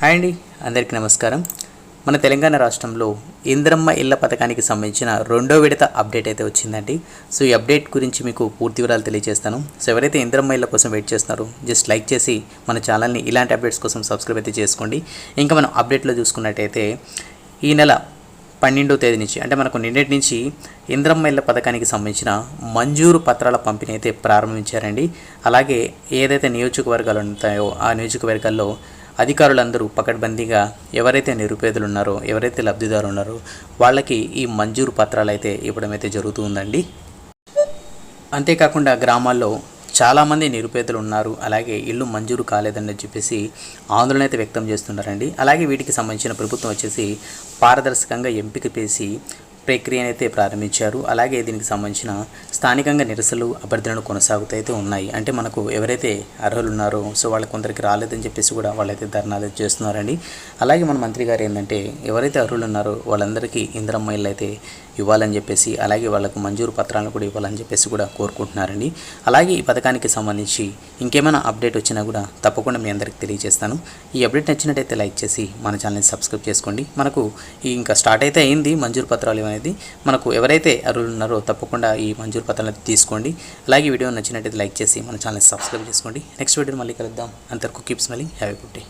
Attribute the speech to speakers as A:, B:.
A: Hi అండి అందరికీ నమస్కారం. మన తెలంగాణ రాష్ట్రంలో ఇంద్రమ్మ ఇళ్ళ పథకానికి సంబంధించిన రెండో విడత అప్డేట్ అయితే వచ్చిందండి. సో ఈ అప్డేట్ గురించి మీకు పూర్తి వివరాలు తెలియజేస్తాను. సో ఎవరైతే ఇంద్రమ్మ ఇళ్ళ కోసం వెయిట్ చేస్తున్నారో జస్ట్ లైక్ చేసి మన ఛానల్ని ఇలాంటి అప్డేట్స్ కోసం సబ్స్క్రైబ్ అయితే చేసుకోండి. ఇంకా మనం అప్డేట్లో చూసుకున్నట్టయితే ఈ నెల పన్నెండో తేదీ నుంచి అంటే మనకు నిన్నటి నుంచి ఇంద్రమ్మ ఇళ్ళ పథకానికి సంబంధించిన మంజూరు పత్రాల పంపిణీ అయితే ప్రారంభించారండి. అలాగే ఏదైతే నియోజకవర్గాలు ఉంటాయో ఆ నియోజకవర్గాల్లో అధికారులందరూ పకడ్బందీగా ఎవరైతే నిరుపేదలు ఉన్నారో ఎవరైతే లబ్ధిదారులు ఉన్నారో వాళ్ళకి ఈ మంజూరు పత్రాలు అయితే ఇవ్వడం అయితే జరుగుతూ ఉందండి అంతేకాకుండా గ్రామాల్లో చాలామంది నిరుపేదలు ఉన్నారు అలాగే ఇల్లు మంజూరు కాలేదని చెప్పేసి ఆందోళన అయితే వ్యక్తం చేస్తున్నారండి. అలాగే వీటికి సంబంధించిన ప్రభుత్వం వచ్చేసి పారదర్శకంగా ఎంపిక చేసి ప్రక్రియను అయితే ప్రారంభించారు. అలాగే దీనికి సంబంధించిన స్థానికంగా నిరసనలు అభ్యర్థనలు కొనసాగుతయితే ఉన్నాయి. అంటే మనకు ఎవరైతే అర్హులు ఉన్నారో సో వాళ్ళ కొందరికి రాలేదని చెప్పేసి కూడా వాళ్ళైతే ధర్నాలు చేస్తున్నారండి. అలాగే మన మంత్రి గారు ఏంటంటే ఎవరైతే అర్హులు ఉన్నారో వాళ్ళందరికీ ఇంద్రమ్మ ఇల్లు అయితే ఇవ్వాలని చెప్పేసి అలాగే వాళ్ళకు మంజూరు పత్రాలను కూడా ఇవ్వాలని చెప్పేసి కూడా కోరుకుంటున్నారండి. అలాగే ఈ పథకానికి సంబంధించి ఇంకేమైనా అప్డేట్ వచ్చినా కూడా తప్పకుండా మీ అందరికి తెలియజేస్తాను. ఈ అప్డేట్ నచ్చినట్టయితే లైక్ చేసి మన ఛానల్ని సబ్స్క్రైబ్ చేసుకోండి. మనకు ఇంకా స్టార్ట్ అయితే అయింది మంజూరు పత్రాలు అనేది. మనకు ఎవరైతే అర్హులు ఉన్నారో తప్పకుండా ఈ మంజూరు పత్రాలను తీసుకోండి. అలాగే వీడియో నచ్చినట్టయితే లైక్ చేసి మన ఛానల్ని సబ్స్క్రైబ్ చేసుకోండి. నెక్స్ట్ వీడియో మళ్ళీ కలుద్దాం. అంతవరకు కీప్స్ మళ్ళీ హ్యావ్ గుడ్ డే